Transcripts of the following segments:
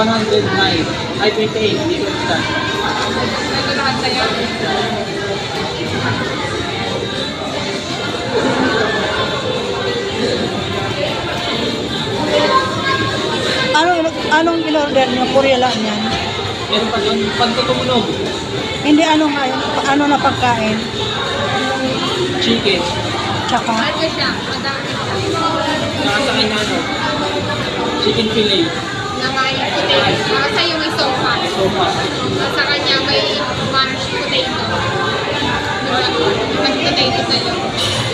109. Ay, 28. Hindi ko isa. Ito lahat sa'yo. Anong, anong in-order niyo? Korea lang yan. Meron pa doon, pagtutumunog. Hindi ano nga yun, ano na pagkain. Chicken. Tsaka, Ano siya? Madami sa ano, chicken fillet. May potato. Para sa'yo may sofa. Sofa. At sa kanya may mashed potato. May potato sa'yo.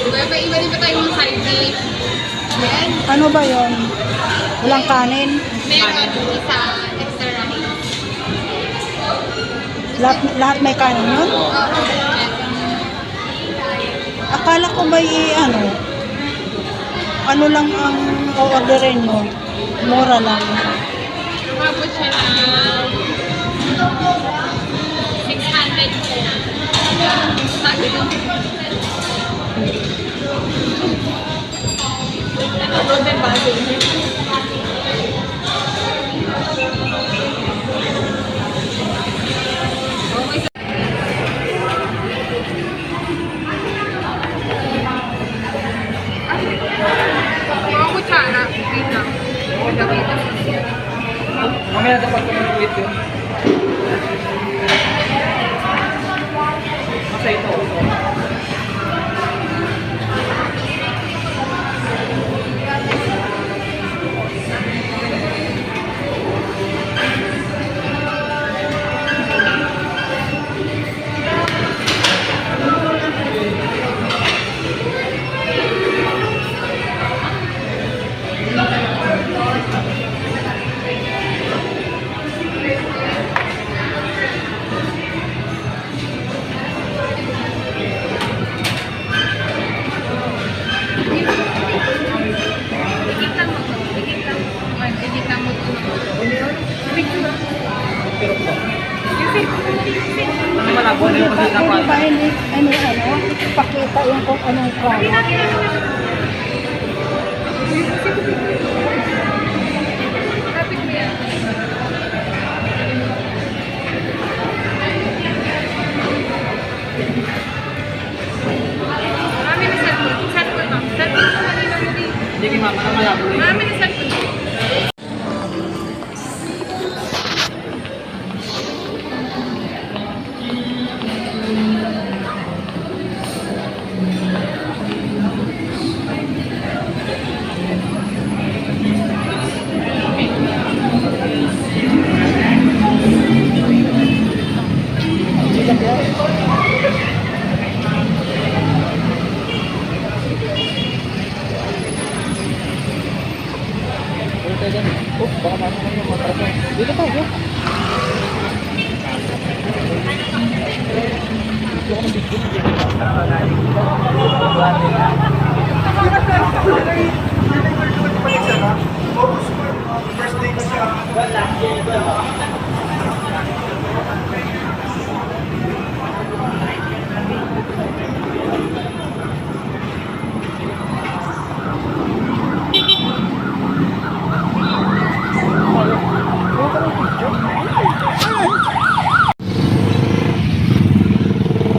Diba, may iba din pa tayo mga side dish. Ano ba yon? Walang kanin? Meron isa extra rice. Lahat, lahat may kanin yun? Oo. Akala ko ba ano, ano lang ang o-orderin mo? Mura lang. Umabot siya ng 600 Sabi ko. Ano, Robin Masa ito. Kasi Pwede ba napan. hindi, ano, ano, pakita yung kung anong product? Kapit mo yan. Marami na cellphone. Cellphone lang. Cellphone sa Manila mo din. Hindi kay mama na malabo na yun. Marami na cellphone. Dito tayo dyan. Oh, baka masok yung matraso. Dito tayo.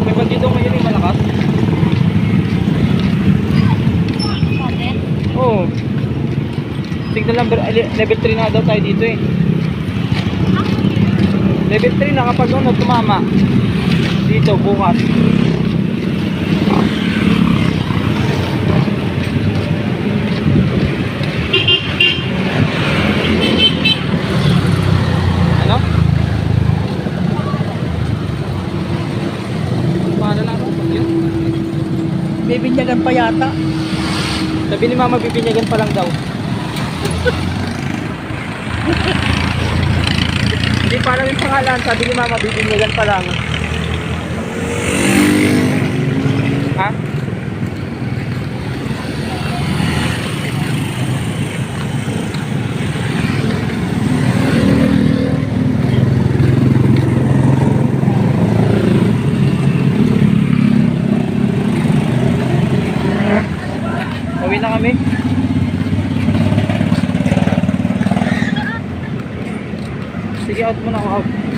May bagyo daw ngayon yung malakas. Oo. Oh. Signal number, ali- level 3 na daw tayo dito eh. Level 3 na kapag ano, tumama. Dito, bukas. Ano? Paano na ako? Yun. Bibinyagan pa yata. Sabi ni mama, bibinyagan pa lang daw. Hindi pa namin pangalan. Sabi ni mama, bibinyagan pa lang. Ha? Uwi na kami. Sige, out muna ako out.